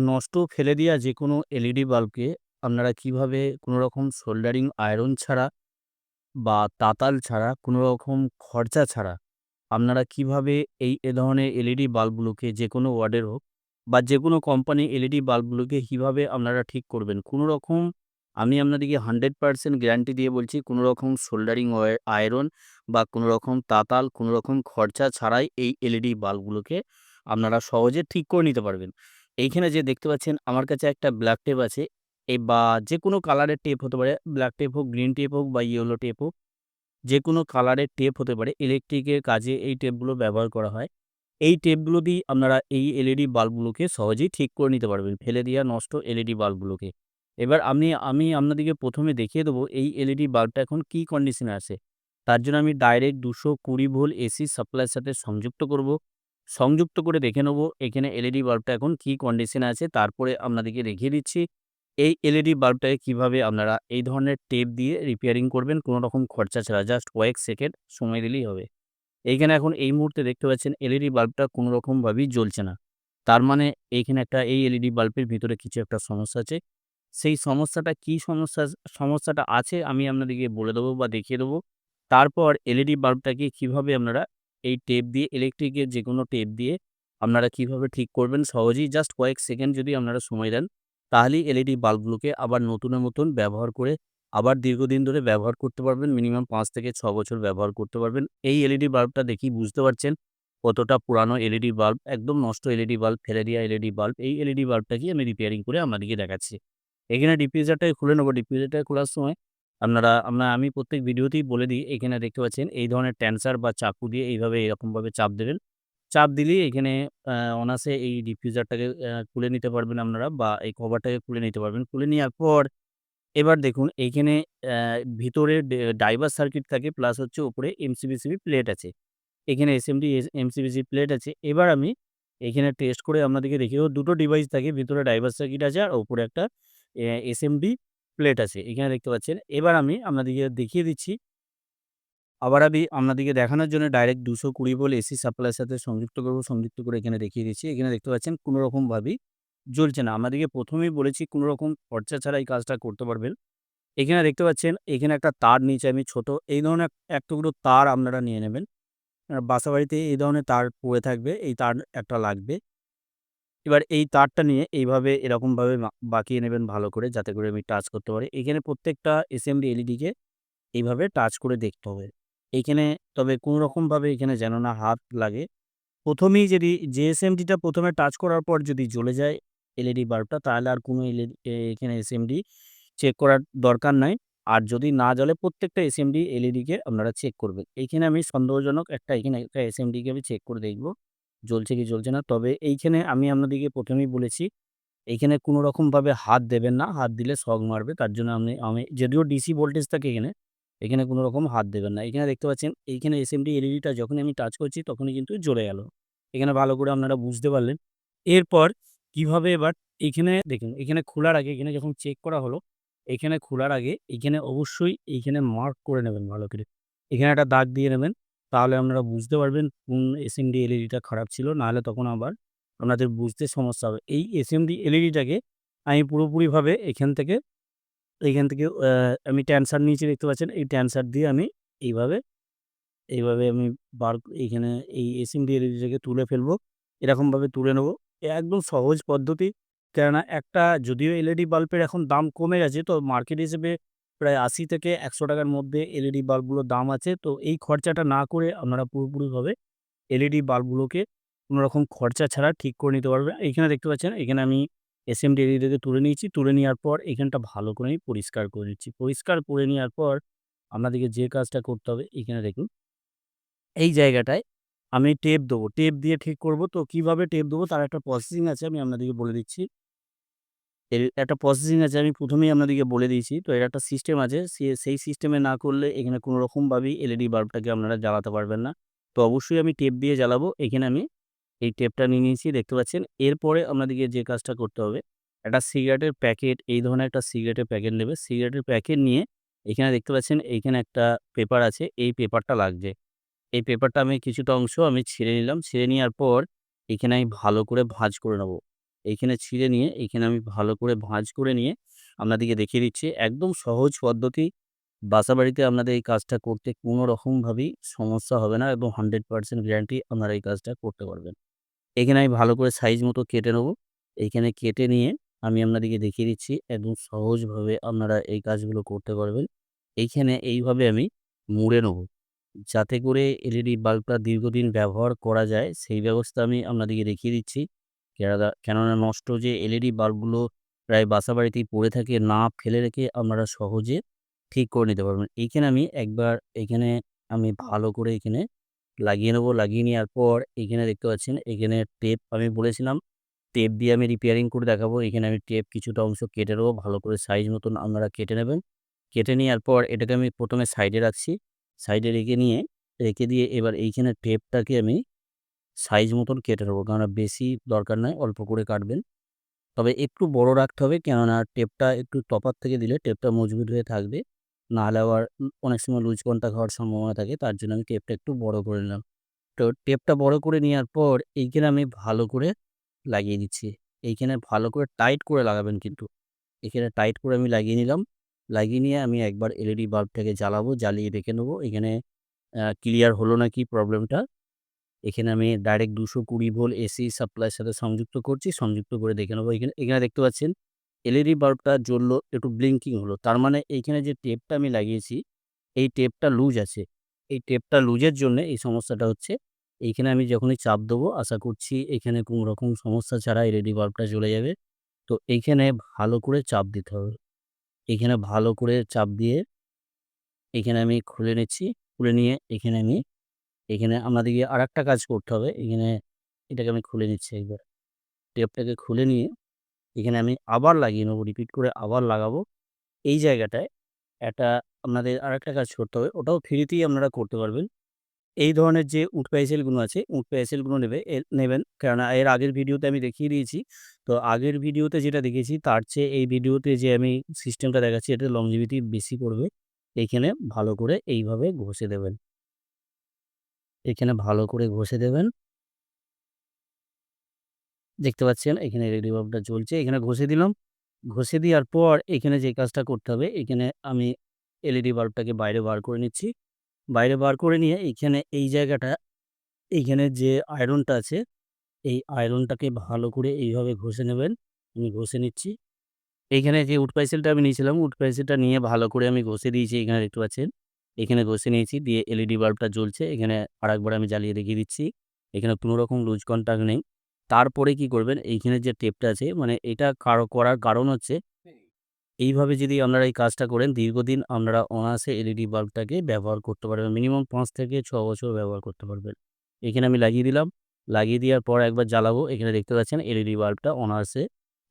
নষ্ট ফেলে দেওয়া যে কোনো এলইডি বাল্বকে আপনারা কীভাবে কোনো রকম সোল্ডারিং আয়রন ছাড়া বা তাতাল ছাড়া কোনো রকম খরচা ছাড়া আপনারা কীভাবে এই, এ ধরনের এলইডি বাল্বগুলোকে যে কোনো ওয়ার্ডের হোক বা যে কোনো কোম্পানি এলইডি বাল্বগুলোকে কীভাবে আপনারা ঠিক করবেন? কোনো রকম আমি আপনাদেরকে হান্ড্রেড পার্সেন্ট গ্যারান্টি দিয়ে বলছি কোনো রকম সোল্ডারিং আয়রন বা কোনো রকম তাতাল কোনো রকম খরচা ছাড়াই এই এলইডি বাল্বগুলোকে আপনারা সহজে ঠিক করে নিতে পারবেন। এইখানে যে দেখতে পাচ্ছেন আমার কাছে একটা ব্ল্যাক টেপ আছে। এই বা যে কোনো কালারের টেপ হতে পারে ব্ল্যাক টেপ হোক গ্রিন টেপ হোক বা ইয়েলো টেপ হোক যে কোনো কালারের টেপ হতে পারে। ইলেকট্রিকের কাজে এই টেপগুলো ব্যবহার করা হয়। এই টেপগুলো দিয়ে আপনারা এই এলইডি বাল্বগুলোকে সহজেই ঠিক করে নিতে পারবেন। ফেলে দেওয়া, নষ্ট এলইডি বাল্বগুলোকে এবার আমি আমি আপনাদেরকে প্রথমে দেখিয়ে দেবো এই এলইডি বাল্বটা এখন কি কন্ডিশনে আছে। তার জন্য আমি ডাইরেক্ট দুশো কুড়ি ভোল এসি সাপ্লাইয়ের সাথে সংযুক্ত করব। সংযুক্ত করে দেখে নেব, এখানে এলইডি বাল্বটা এখন কী কন্ডিশনে আছে, তারপরে আপনাদেরকে দেখিয়ে দিচ্ছি। এই এলইডি বাল্বটাকে কীভাবে আপনারা এই ধরনের টেপ দিয়ে রিপেয়ারিং করবেন, কোনো রকম খরচা ছাড়া জাস্ট কয়েক সেকেন্ড সময় দিলেই হবে। এইখানে এখন এই মুহূর্তে দেখতে পাচ্ছেন এলইডি বাল্বটা কোনো রকমভাবেই জ্বলছে না। তার মানে এইখানে একটা এই এলইডি বাল্বের ভিতরে কিছু একটা সমস্যা আছে। সেই সমস্যাটা কি সমস্যা, সমস্যাটা আছে আমি আপনাদেরকে বলে দেবো বা দেখিয়ে দেবো। তারপর এলইডি বাল্বটাকে কীভাবে আপনারা এই টেপ দিয়ে ইলেকট্রিকের যে কোনো টেপ দিয়ে আপনারা কীভাবে ঠিক করবেন, সহজেই জাস্ট কয়েক সেকেন্ড যদি আপনারা সময় দেন, তাহলেই এলইডি বাল্বগুলোকে আবার নতুনের মতন ব্যবহার করে আবার দীর্ঘদিন ধরে ব্যবহার করতে পারবেন মিনিমাম পাঁচ থেকে ছ বছর ব্যবহার করতে পারবেন। এই এলইডি বাল্বটা দেখি বুঝতে পারছেন কতটা পুরানো এলইডি বাল্ব একদম নষ্ট এলইডি বাল্ব ফেলে দেওয়া এলইডি বাল্ব এই এলইডি বাল্বটাকে আমি রিপেয়ারিং করে আপনাদেরকে দেখাচ্ছি। এখানে ডিফিউজারটাকে খুলে নেব। ডিফিউজারটা খোলার সময় আপনারা, আমরা, আমি প্রত্যেক ভিডিওতেই বলে দিই, এখানে দেখতে পাচ্ছেন, এই ধরনের ট্যান্সার বা চাকু দিয়ে এইভাবে এরকমভাবে চাপ দেবেন। চাপ দিলেই এখানে অনাসে এই ডিফিউজারটাকে খুলে নিতে পারবেন আপনারা বা এই কভারটাকে খুলে নিতে পারবেন। খুলে নেওয়ার পর, এবার দেখুন এইখানে ভিতরে ডাইভার সার্কিট থাকে প্লাস হচ্ছে উপরে এমসিবিসিবি প্লেট আছে। এখানে এসএমডি এমসিবিসি প্লেট আছে। এবার আমি এখানে টেস্ট করে আপনাদেরকে দেখিয়ে দুটো ডিভাইস থাকে, ভিতরে ডাইভার সার্কিট আছে আর উপরে একটা এসএমডি প্লেট আছে। এখানে দেখতে পাচ্ছেন। এবার আমি আপনাদেরকে দেখিয়ে দিচ্ছি। আবার আমি আপনাদেরকে দেখানোর জন্য ডাইরেক্ট দুশো কুড়ি বল এসি সাপ্লাইয়ের সাথে সংযুক্ত করব, সংযুক্ত করে এখানে দেখিয়ে দিচ্ছি। এখানে দেখতে পাচ্ছেন কোনো রকমভাবেই জ্বলছে না। আমাদেরকে প্রথমেই বলেছি কোনো রকম খরচা ছাড়া এই কাজটা করতে পারবেন। এখানে দেখতে পাচ্ছেন, এখানে একটা তার নিচে আমি ছোট। এই ধরনের এক টুকরো তার আপনারা নিয়ে নেবেন। বাসা বাড়িতে এই ধরনের তার পড়ে থাকবে। এই তার একটা লাগবে। এবার এই তারটা নিয়ে এইভাবে এরকমভাবে বাঁকিয়ে নেবেন ভালো করে যাতে করে আমি টাচ করতে পারি। এখানে প্রত্যেকটা এসএমডি এলইডিকে এইভাবে টাচ করে দেখতে হবে। এইখানে তবে কোনো রকমভাবে এখানে যেন না হাত লাগে। প্রথমেই যদি যে এসএমডিটা প্রথমে টাচ করার পর যদি জ্বলে যায় এলইডি বাল্বটা তাহলে আর কোনো এলইডি এখানে এসএমডি চেক করার দরকার নাই। আর যদি না জ্বলে প্রত্যেকটা এসএমডি এলইডিকে আপনারা চেক করবেন। এইখানে আমি সন্দেহজনক একটা, এখানে একটা এসএমডিকে আমি চেক করে দেখব। জ্বলছে কি জ্বলছে না। তবে এইখানে আমি আপনাদেরকে প্রথমেই বলেছি, এইখানে কোনো রকমভাবে হাত দেবেন না। হাত দিলে শক মারবে। তার জন্য আমি আমি যদিও ডিসি ভোল্টেজ থাকে এখানে এখানে কোনো রকম হাত দেবেন না। এখানে দেখতে পাচ্ছেন, এইখানে এসএমডি এলইডিটা যখনই আমি টাচ করছি, তখনই কিন্তু জ্বলে গেল। এখানে ভালো করে আপনারা বুঝতে পারলেন। এরপর কীভাবে এবার এখানে, দেখুন, এখানে খোলার আগে, এখানে যখন চেক করা হলো, এখানে খোলার আগে, এখানে অবশ্যই এইখানে মার্ক করে নেবেন ভালো করে। এখানে একটা দাগ দিয়ে নেবেন। তাহলে আপনারা বুঝতে পারবেন কোন এসএমডি এলইডিটা খারাপ ছিল, নাহলে তখন আবার আপনাদের বুঝতে সমস্যা হবে। এই এসএমডি এলইডিটাকে আমি পুরোপুরিভাবে এখান থেকে এইখান থেকে আমি ট্যান্সার নিচে দেখতে পাচ্ছেন, এই ট্যান্সার দিয়ে আমি এইভাবে এইভাবে আমি বার এইখানে এই এসএমডি এলইডিটাকে তুলে ফেলব, এরকমভাবে তুলে নেব। একদম সহজ পদ্ধতি, কেননা একটা যদিও এলইডি বাল্বের এখন দাম কমে গেছে, তো মার্কেট হিসেবে প্রায় আশি থেকে একশো টাকার মধ্যে এলইডি বাল্বগুলোর দাম আছে। তো এই খরচাটা না করে আপনারা পুরোপুরিভাবে এলইডি বাল্বগুলোকে কোনো রকম খরচা ছাড়া ঠিক করে নিতে পারবেন। এইখানে দেখতে পাচ্ছেন, এখানে আমি এসএমডি এলইডিকে তুলে নিয়েছি। তুলে নেওয়ার পর এখানটা ভালো করে আমি পরিষ্কার করে নিচ্ছি। পরিষ্কার করে নেওয়ার পর আপনাদেরকে যে কাজটা করতে হবে এখানে দেখুন। এই জায়গাটায় আমি টেপ দেবো। টেপ দিয়ে ঠিক করব। তো কীভাবে টেপ দেবো, তার একটা প্রসেসিং আছে, আমি আপনাদেরকে বলে দিচ্ছি। এর একটা প্রসেসিং আছে, আমি প্রথমেই আপনাদেরকে বলে দিয়েছি। তো এর একটা সিস্টেম আছে সেই সিস্টেমে না করলে এখানে কোনো রকমভাবেই এলইডি বাল্বটাকে আপনারা জ্বালাতে পারবেন না। তো অবশ্যই আমি টেপ দিয়ে জ্বালাবো, এখানে আমি এই টেপটা নিয়ে নিয়েছি, দেখতে পাচ্ছেন। এরপরে আপনাদেরকে যে কাজটা করতে হবে, একটা সিগারেটের প্যাকেট এই ধরনের একটা সিগারেটের প্যাকেট নেবে। সিগারেটের প্যাকেট নিয়ে এখানে দেখতে পাচ্ছেন এইখানে একটা পেপার আছে, এই পেপারটা লাগছে। এই পেপারটা আমি কিছুটা অংশ আমি ছিঁড়ে নিলাম। ছিঁড়ে নেওয়ার পর এখানে আমি ভালো করে ভাঁজ করে নেব। এইখানে ছিঁড়ে নিয়ে, এইখানে আমি ভালো করে ভাঁজ করে নিয়ে আপনাদেরকে দেখিয়ে দিচ্ছি। একদম সহজ পদ্ধতি। বাসাবাড়িতে আপনাদের এই কাজটা করতে কোনো রকমভাবেই সমস্যা হবে না এবং 100% গ্যারান্টি আপনারা এই কাজটা করতে পারবেন। এখানে আমি ভালো করে সাইজ মতো কেটে নেব। এইখানে কেটে নিয়ে আমি আপনাদেরকে দেখিয়ে দিচ্ছি। একদম সহজভাবে আপনারা এই কাজগুলো করতে পারবেন। এইখানে এইভাবে আমি মুড়ে নেব। যাতে করে এলইডি বাল্বটা দীর্ঘদিন ব্যবহার করা যায়, সেই ব্যবস্থা আমি আপনাদেরকে দেখিয়ে দিচ্ছি। কেননা নষ্ট যে এলইডি বাল্বগুলো প্রায় বাসা বাড়িতেই পড়ে থাকে, না ফেলে রেখে আপনারা সহজে ঠিক করে নিতে পারবেন। এইখানে আমি একবার এখানে আমি ভালো করে এখানে লাগিয়ে নেব। লাগিয়ে নেওয়ার পর এখানে দেখতে পাচ্ছেন, এখানে টেপ আমি বলেছিলাম, টেপ দিয়ে আমি রিপেয়ারিং করে দেখাবো। এখানে আমি টেপ কিছুটা অংশ কেটে নেব। ভালো করে সাইজ মতন আপনারা কেটে নেবেন। কেটে নেওয়ার পর এটাকে আমি প্রথমে সাইডে রাখছি। সাইডে রেখে নিয়ে, রেখে দিয়ে এবার এইখানে টেপটাকে আমি সাইজ মতন কেটে নেব। কেননা বেশি দরকার নয়, অল্প করে কাটবেন। তবে একটু বড় রাখতে হবে কেননা টেপটা একটু তফাৎ থেকে দিলে টেপটা মজবুত হয়ে থাকবে। নাহলে আবার অনেক সময় লুজ কন্টাক্ট হওয়ার সম্ভাবনা থাকে। তার জন্য আমি টেপটা একটু বড় করে নিলাম। তো টেপটা বড় করে নেওয়ার পর এইখানে আমি ভালো করে লাগিয়ে দিচ্ছি। এইখানে ভালো করে টাইট করে লাগাবেন কিন্তু। এখানে টাইট করে আমি লাগিয়ে নিলাম। লাগিয়ে নিয়ে আমি একবার এলইডি বাল্বটাকে জ্বালাবো। জ্বালিয়ে দেখে নেব এখানে ক্লিয়ার হলো নাকি প্রবলেমটা। এখানে আমি ডাইরেক্ট দুশো কুড়ি ভোল এসি সাপ্লাইয়ের সাথে সংযুক্ত করছি। সংযুক্ত করে দেখে নেব। এখানে এখানে দেখতে পাচ্ছেন এলইডি বাল্বটা জ্বললো, একটু ব্লিঙ্কিং হলো। তার মানে এইখানে যে টেপটা আমি লাগিয়েছি, এই টেপটা লুজ আছে। এই টেপটা লুজের জন্যে এই সমস্যাটা হচ্ছে। এইখানে আমি যখনই চাপ দেবো আশা করছি এখানে কোনো রকম সমস্যা ছাড়া এলইডি বাল্বটা জ্বলে যাবে। তো এইখানে ভালো করে চাপ দিতে হবে। এখানে ভালো করে চাপ দিয়ে এখানে আমি খুলে নিচ্ছি। খুলে নিয়ে এখানে আমি এখানে আপনাদেরকে আরেকটা কাজ করতে হবে। এখানে এটাকে আমি খুলে নিচ্ছি একবার। টেপটাকে খুলে নিয়ে এখানে আমি আবার লাগিয়ে নেব। রিপিট করে আবার লাগাবো। এই জায়গাটায় একটা আপনাদের আর একটা কাজ করতে হবে। ওটাও ফ্রিতেই আপনারা করতে পারবেন। এই ধরনের যে উড প্যাসেলগুলো আছে, উড প্যাসেলগুলো নেবে নেবেন। কেননা এর আগের ভিডিওতে আমি দেখিয়ে দিয়েছি। তো আগের ভিডিওতে যেটা দেখেছি তার চেয়ে এই ভিডিওতে যে আমি সিস্টেমটা দেখাচ্ছি এটা লংজিভিটি বেশি পড়বে। এইখানে ভালো করে এইভাবে ঘষে দেবেন। এখানে ভালো করে ঘষে দেবেন। দেখতে পাচ্ছেন এখানে এলইডি বাল্বটা জ্বলছে। এখানে ঘষে দিলাম। ঘষে দেওয়ার পর এখানে যে কাজটা করতে হবে, এখানে আমি এলইডি বাল্বটাকে বাইরে বার করে নিচ্ছি। বাইরে বার করে নিয়ে এইখানে এই জায়গাটা, এইখানে যে আয়রনটা আছে, এই আয়রনটাকে ভালো করে এইভাবে ঘষে নেবেন। আমি ঘষে নিচ্ছি। এইখানে যে উড প্যাসেলটা আমি নিয়েছিলাম, উড প্যাসেলটা নিয়ে ভালো করে আমি ঘষে দিয়েছি। এখানে দেখতে পাচ্ছেন। এখানে ঘষে নিয়েছি। দিয়ে এলইডি বাল্বটা জ্বলছে। এখানে আরেকবার আমি জ্বালিয়ে দেখিয়ে দিচ্ছি। এখানে কোনো রকম লুজ কন্টাক্ট নেই। তারপরে কি করবেন, এইখানে যে টেপটা আছে মানে এটা কার করার কারণ হচ্ছে এইভাবে যদি আপনারা এই কাজটা করেন দীর্ঘদিন আপনারা অনায়াসে এলইডি বাল্বটাকে ব্যবহার করতে পারবেন। মিনিমাম পাঁচ থেকে ছ বছর ব্যবহার করতে পারবেন। এখানে আমি লাগিয়ে দিলাম। লাগিয়ে দেওয়ার পর একবার জ্বালাবো। এখানে দেখতে পাচ্ছেন এলইডি বাল্বটা অনায়াসে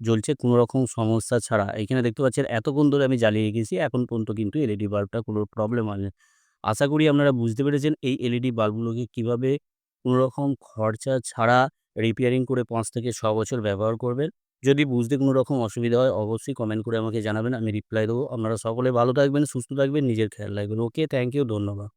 জ্বলছে কোনো রকম সমস্যা ছাড়া। এখানে দেখতে পাচ্ছেন এতক্ষণ ধরে আমি জ্বালিয়ে রেখেছি। এখন পর্যন্ত কিন্তু এলইডি বাল্বটা কোনো প্রবলেম হয়নি। আশা করি আপনারা বুঝতে পেরেছেন এই এলইডি বাল্বগুলোকে কীভাবে কোনো রকম খরচা ছাড়া রিপেয়ারিং করে পাঁচ থেকে ছ বছর ব্যবহার করবেন। যদি বুঝতে কোনো রকম অসুবিধা হয় অবশ্যই কমেন্ট করে আমাকে জানাবেন। আমি রিপ্লাই দেবো। আপনারা সকলে ভালো থাকবেন, সুস্থ থাকবেন, নিজের খেয়াল রাখবেন। ওকে, থ্যাংক ইউ, ধন্যবাদ।